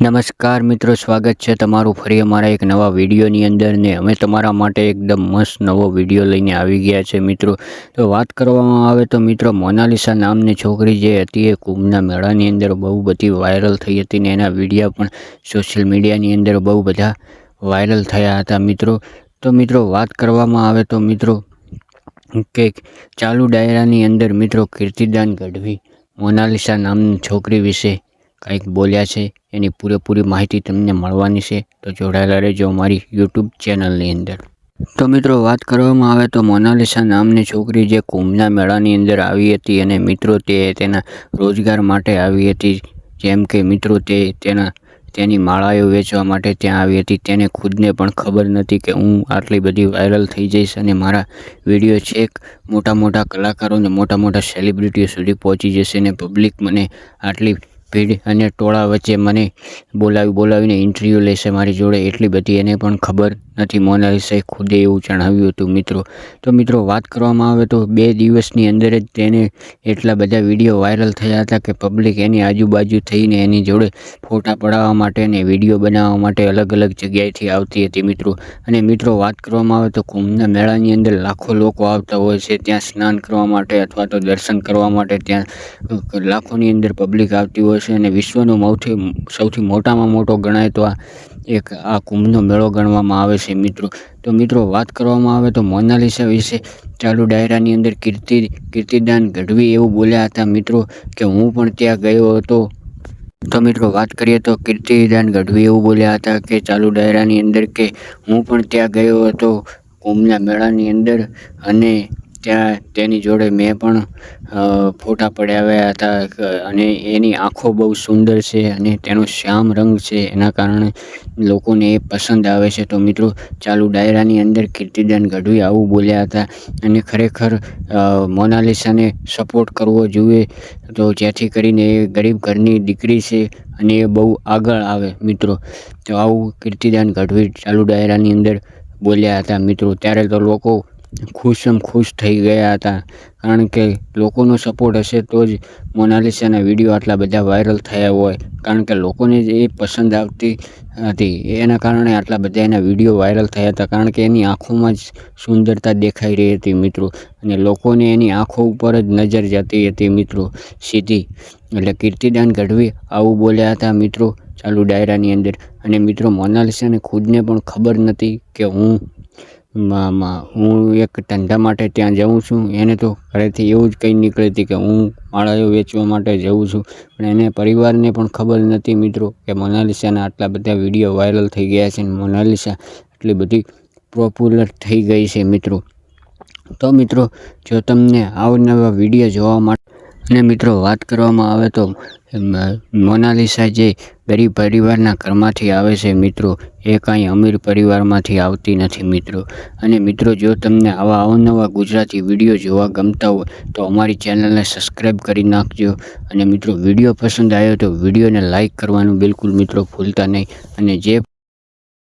નમસ્કાર મિત્રો, સ્વાગત છે તમારું ફરી અમારા એક નવા વિડીયોની અંદર ને અમે તમારા માટે એકદમ મસ્ત નવો વીડિયો લઈને આવી ગયા છે મિત્રો. તો વાત કરવામાં આવે તો મિત્રો, મોનાલિસા નામની છોકરી જે હતી એ કુંભના મેળાની અંદર બહુ બધી વાયરલ થઈ હતી ને એના વીડિયો પણ સોશિયલ મીડિયાની અંદર બહુ બધા વાયરલ થયા હતા મિત્રો. તો મિત્રો, વાત કરવામાં આવે તો મિત્રો કે ચાલુ ડાયરાની અંદર મિત્રો કીર્તિદાન ગઢવી, મોનાલિસા નામની છોકરી વિશે કંઈક બોલ્યા છે, એની પૂરેપૂરી માહિતી તમને મળવાની છે, તો જોડાયેલા રહેજો અમારી યુટ્યુબ ચેનલની અંદર. તો મિત્રો, વાત કરવામાં આવે તો મોનાલિસા નામની છોકરી જે કુંભના મેળાની અંદર આવી હતી અને મિત્રો તે તેના રોજગાર માટે આવી હતી, જેમ કે મિત્રો તે તેના, તેની માળાઓ વેચવા માટે ત્યાં આવી હતી. તેને ખુદને પણ ખબર નથી કે હું આટલી બધી વાયરલ થઈ જઈશ અને મારા વીડિયો છેક મોટા મોટા કલાકારો અને મોટા મોટા સેલિબ્રિટીઓ સુધી પહોંચી જશે અને પબ્લિક મને આટલી ભીડ અને ટોળા વચ્ચે મને બોલાવી બોલાવીને ઇન્ટરવ્યૂ લેશે મારી જોડે એટલી બધી એને પણ ખબર નથી. મોનાલિસાએ ખુદે એવું જણાવ્યું હતું મિત્રો. તો મિત્રો વાત કરવામાં આવે તો બે દિવસની અંદર જ તેને એટલા બધા વીડિયો વાયરલ થયા હતા કે પબ્લિક એની આજુબાજુ થઈને એની જોડે ફોટા પડાવવા માટે અને વીડિયો બનાવવા માટે અલગ અલગ જગ્યાએથી આવતી હતી મિત્રો. અને મિત્રો વાત કરવામાં આવે તો કુંભના મેળાની અંદર લાખો લોકો આવતા હોય છે. ત્યાં સ્નાન કરવા માટે અથવા તો દર્શન કરવા માટે ત્યાં લાખોની અંદર પબ્લિક આવતી હોય છે અને વિશ્વનો સૌથી સૌથી મોટામાં મોટો ગણાય તો આ એક, આ કુંભનો મેળો ગણવામાં આવે છે મિત્રો. તો મિત્રો વાત કરવામાં આવે તો મોનાલિસા વિશે ચાલુ ડાયરાની અંદર કીર્તિ, કીર્તિદાન ગઢવી એવું બોલ્યા હતા મિત્રો કે હું પણ ત્યાં ગયો હતો. તો મિત્રો વાત કરીએ તો કીર્તિદાન ગઢવી એવું બોલ્યા હતા કે ચાલુ ડાયરાની અંદર કે હું પણ ત્યાં ગયો હતો કુંભના મેળાની અંદર અને ત્યાં, તેની જોડે મેં પણ ફોટા પડાવ્યા હતા અને એની આંખો બહુ સુંદર છે અને તેનો શ્યામ રંગ છે. એના કારણે લોકોને એ પસંદ આવે છે. તો મિત્રો, ચાલુ ડાયરાની અંદર કીર્તિદાન ગઢવી આવું બોલ્યા હતા અને ખરેખર મોનાલિસાને સપોર્ટ કરવો જોઈએ. તો જેથી કરીને એ ગરીબ ઘરની દીકરી છે અને એ બહુ આગળ આવે મિત્રો. તો આવું કીર્તિદાન ગઢવી ચાલુ ડાયરાની અંદર બોલ્યા હતા મિત્રો. ત્યારે તો લોકો ખુશમ ખુશ થઈ ગયા હતા. કારણ કે લોકોનો સપોર્ટ હશે તો જ મોનાલિસાના વીડિયો આટલા બધા વાયરલ થયા હોય. કારણ કે લોકોને જ એ પસંદ આવતી હતી. એના કારણે આટલા બધા એના વીડિયો વાયરલ થયા હતા. કારણ કે એની આંખોમાં જ સુંદરતા દેખાઈ રહી હતી મિત્રો. અને લોકોને એની આંખો ઉપર જ નજર જતી હતી મિત્રો. સીધી. એટલે કીર્તિદાન ગઢવી આવું બોલ્યા હતા મિત્રો. ચાલુ ડાયરાની અંદર. અને મિત્રો, મોનાલિસાને ખુદને પણ ખબર નથી કે હું હું એક ધંધા માટે ત્યાં જાઉં છું. એને તો ઘરેથી એવું જ કંઈ નીકળી હતી કે હું માળાઓ વેચવા માટે જાઉં છું. પણ એને પરિવારને પણ ખબર નથી મિત્રો કે મોનાલિસાના આટલા બધા વીડિયો વાયરલ થઈ ગયા છે અને મોનાલિસા એટલી બધી પોપ્યુલર થઈ ગઈ છે મિત્રો. તો મિત્રો, જો તમને અવનવા વીડિયો જોવા માટે અને મિત્રો, વાત કરવામાં આવે તો મોનાલિસા જે ગરીબ પરિવારના ઘરમાંથી આવે છે મિત્રો. એ કાંઈ અમીર પરિવારમાંથી આવતી નથી મિત્રો. અને મિત્રો, જો તમને આવા અવનવા ગુજરાતી વીડિયો જોવા ગમતા હોય, તો અમારી ચેનલને સબસ્ક્રાઈબ કરી નાખજો. અને મિત્રો, વીડિયો પસંદ આવ્યો તો વિડીયોને લાઈક કરવાનું બિલકુલ મિત્રો ભૂલતા નહીં. અને જે